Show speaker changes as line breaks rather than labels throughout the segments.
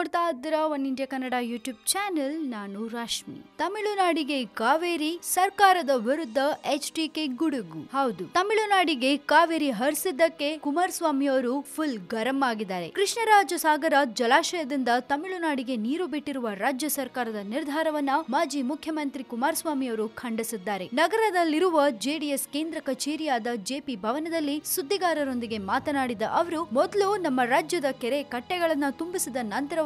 ನೋಡ್ತಾ ಇದ್ದೀರಾ one India Kannada YouTube channel. ನಾನು ರಾಶ್ಮಿ. ತಮಿಳುನಾಡಿಗೆ ಕಾವೇರಿ ಸರ್ಕಾರದ ವಿರುದ್ಧ ಎಚ್ ಕೆ ಗುಡುಗು. ಹೌದು, ತಮಿಳುನಾಡಿಗೆ ಕಾವೇರಿ ಹರಿಸಿದ್ದಕ್ಕೆ ಕುಮಾರಸ್ವಾಮಿ ಅವರು ಫುಲ್ ಗರಂ ಆಗಿದ್ದಾರೆ. ಕೃಷ್ಣರಾಜ ಸಾಗರ ಜಲಾಶಯದಿಂದ ತಮಿಳುನಾಡಿಗೆ ನೀರು ಬಿಟ್ಟಿರುವ ರಾಜ್ಯ ಸರ್ಕಾರದ ನಿರ್ಧಾರವನ್ನ ಮಾಜಿ ಮುಖ್ಯಮಂತ್ರಿ ಕುಮಾರಸ್ವಾಮಿ ಅವರು ಖಂಡಿಸಿದ್ದಾರೆ. ನಗರದಲ್ಲಿರುವ ಜೆಡಿಎಸ್ ಕೇಂದ್ರ ಕಚೇರಿಯಾದ ಜೆಪಿ ಭವನದಲ್ಲಿ ಸುದ್ದಿಗಾರರೊಂದಿಗೆ ಮಾತನಾಡಿದ ಅವರು, ಮೊದಲು ನಮ್ಮ ರಾಜ್ಯದ ಕೆರೆ ಕಟ್ಟೆಗಳನ್ನ ತುಂಬಿಸಿದ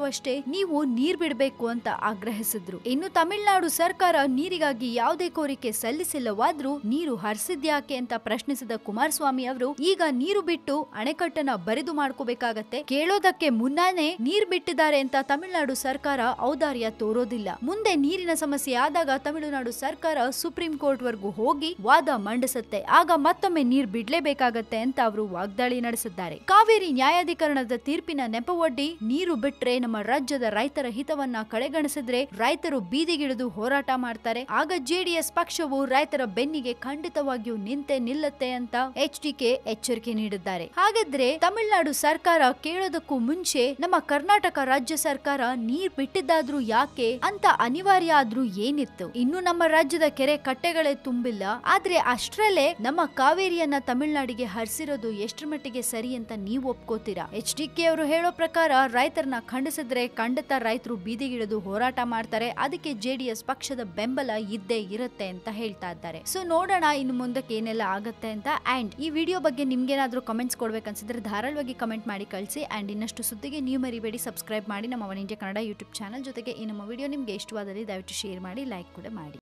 ನಂತರವಷ್ಟೇ ನೀವು ನೀರ್ ಬಿಡಬೇಕು ಅಂತ ಆಗ್ರಹಿಸಿದ್ರು. ಇನ್ನು ತಮಿಳುನಾಡು ಸರ್ಕಾರ ನೀರಿಗಾಗಿ ಯಾವುದೇ ಕೋರಿಕೆ ಸಲ್ಲಿಸಿಲ್ಲವಾದ್ರೂ ನೀರು ಹರಿಸಿದ್ಯಾಕೆ ಅಂತ ಪ್ರಶ್ನಿಸಿದ ಕುಮಾರಸ್ವಾಮಿ ಅವರು, ಈಗ ನೀರು ಬಿಟ್ಟು ಅಣೆಕಟ್ಟನ್ನ ಬರಿದು ಮಾಡ್ಕೋಬೇಕಾಗತ್ತೆ. ಕೇಳೋದಕ್ಕೆ ಮುನ್ನಾನೇ ನೀರ್ ಬಿಟ್ಟಿದ್ದಾರೆ ಅಂತ ತಮಿಳುನಾಡು ಸರ್ಕಾರ ಔದಾರ್ಯ ತೋರೋದಿಲ್ಲ. ಮುಂದೆ ನೀರಿನ ಸಮಸ್ಯೆ ಆದಾಗ ತಮಿಳುನಾಡು ಸರ್ಕಾರ ಸುಪ್ರೀಂ ಕೋರ್ಟ್ ವರೆಗೂ ಹೋಗಿ ವಾದ ಮಂಡಿಸುತ್ತೆ. ಆಗ ಮತ್ತೊಮ್ಮೆ ನೀರ್ ಬಿಡ್ಲೇಬೇಕಾಗತ್ತೆ ಅಂತ ಅವರು ವಾಗ್ದಾಳಿ ನಡೆಸಿದ್ದಾರೆ. ಕಾವೇರಿ ನ್ಯಾಯಾಧಿಕರಣದ ತೀರ್ಪಿನ ನೆಪವೊಡ್ಡಿ ನೀರು ಬಿಟ್ರೆ ನಮ್ಮ ರಾಜ್ಯದ ರೈತರ ಹಿತವನ್ನ ಕಡೆಗಣಿಸಿದ್ರೆ ರೈತರು ಬೀದಿಗಿಳಿದು ಹೋರಾಟ ಮಾಡ್ತಾರೆ. ಆಗ ಜೆಡಿಎಸ್ ಪಕ್ಷವು ರೈತರ ಬೆನ್ನಿಗೆ ಖಂಡಿತವಾಗಿಯೂ ನಿಂತೆ ನಿಲ್ಲತ್ತೆ ಅಂತ ಎಚ್ ಕೆ ಎಚ್ಚರಿಕೆ ನೀಡಿದ್ದಾರೆ. ಹಾಗಾದ್ರೆ ತಮಿಳುನಾಡು ಸರ್ಕಾರ ಕೇಳೋದಕ್ಕೂ ಮುಂಚೆ ನಮ್ಮ ಕರ್ನಾಟಕ ರಾಜ್ಯ ಸರ್ಕಾರ ನೀರ್ ಬಿಟ್ಟಿದ್ದಾದ್ರೂ ಯಾಕೆ ಅಂತ ಅನಿವಾರ್ಯ ಆದ್ರೂ ಏನಿತ್ತು? ಇನ್ನು ನಮ್ಮ ರಾಜ್ಯದ ಕೆರೆ ಕಟ್ಟೆಗಳೇ ತುಂಬಿಲ್ಲ. ಆದ್ರೆ ಅಷ್ಟರಲ್ಲೇ ನಮ್ಮ ಕಾವೇರಿಯನ್ನ ತಮಿಳುನಾಡಿಗೆ ಹರಿಸಿರೋದು ಎಷ್ಟರ ಮಟ್ಟಿಗೆ ಸರಿ ಅಂತ ನೀವು ಒಪ್ಕೋತೀರಾ? ಎಚ್ ಡಿ ಕೆ ಅವರು ಹೇಳೋ ಪ್ರಕಾರ ರೈತರನ್ನ ಖಂಡಿಸಿದ್ರೆ ಖಂಡಿತ ರೈತರು ಬೀದಿಗಿಳಿದು ಹೋರಾಟ ಮಾಡ್ತಾರೆ. ಅದಕ್ಕೆ ಜೆಡಿಎಸ್ ಪಕ್ಷದ ಬೆಂಬಲ ಇದ್ದೇ ಇರುತ್ತೆ ಅಂತ ಹೇಳ್ತಾ ಇದ್ದಾರೆ. ಸೊ ನೋಡೋಣ ಇನ್ನು ಮುಂದಕ್ಕೆ ಏನೆಲ್ಲ ಆಗುತ್ತೆ ಅಂತ. ಅಂಡ್ ಈ ವಿಡಿಯೋ ಬಗ್ಗೆ ನಿಮ್ಗೇನಾದ್ರೂ ಕಮೆಂಟ್ಸ್ ಕೊಡ್ಬೇಕನ್ಸಿದ್ರೆ ಧಾರಾಳವಾಗಿ ಕಮೆಂಟ್ ಮಾಡಿ ಕಳಿಸಿ. ಅಂಡ್ ಇನ್ನಷ್ಟು ಸುದ್ದಿಗೆ ನೀವು ಮರಿಬೇಡಿ. ಸಬ್ಸ್ಕ್ರೈಬ್ ಮಾಡಿ ನಮ್ಮ one India Kannada YouTube channel ಜೊತೆಗೆ ಈ ನಮ್ಮ ವಿಡಿಯೋ ನಿಮ್ಗೆ ಇಷ್ಟವಾದಲ್ಲಿ ದಯವಿಟ್ಟು ಶೇರ್ ಮಾಡಿ ಲೈಕ್ ಕೂಡ ಮಾಡಿ.